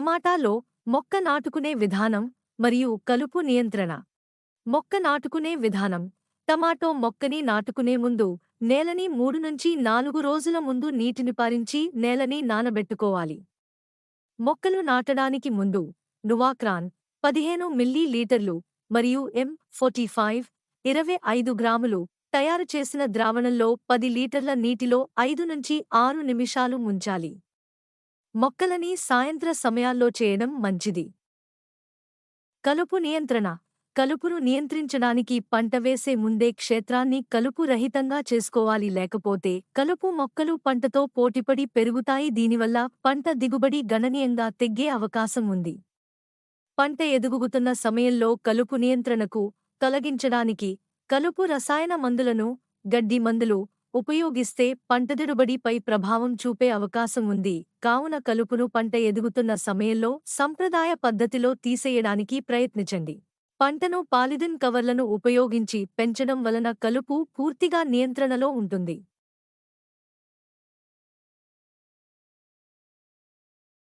టమాటాలో మొక్క నాటుకునే విధానం మరియు కలుపు నియంత్రణ. మొక్క నాటుకునే విధానం. టమాటో మొక్కని నాటుకునే ముందు నేలని మూడు నుంచి నాలుగు రోజుల ముందు నీటిని పారించి నేలని నానబెట్టుకోవాలి. మొక్కలు నాటడానికి ముందు నువాక్రాన్ పదిహేను మిల్లీ లీటర్లు మరియు ఎం ఫోర్టీ ఫైవ్ ఇరవై ఐదు గ్రాములు తయారు చేసిన ద్రావణంలో పది లీటర్ల నీటిలో ఐదు నుంచి ఆరు నిమిషాలు ముంచాలి. మొక్కలని సాయంత్ర సమయాల్లో చేయడం మంచిది. కలుపు నియంత్రణ. కలుపును నియంత్రించడానికి పంట వేసే ముందే క్షేత్రాన్ని కలుపు రహితంగా చేసుకోవాలి. లేకపోతే కలుపు మొక్కలు పంటతో పోటీపడి పెరుగుతాయి. దీనివల్ల పంట దిగుబడి గణనీయంగా తెగ్గే అవకాశం ఉంది. పంట ఎదుగుతున్న సమయంలో కలుపు నియంత్రణకు తొలగించడానికి కలుపు రసాయన మందులను గడ్డి మందులు ఉపయోగిస్తే పంట దిగుబడిపై ప్రభావం చూపే అవకాశం ఉంది. కావున కలుపును పంట ఎదుగుతున్న సమయంలో సంప్రదాయ పద్ధతిలో తీసేయడానికి ప్రయత్నించండి. పంటను పాలిథిన్ కవర్లను ఉపయోగించి పెంచడం వలన కలుపు పూర్తిగా నియంత్రణలో ఉంటుంది.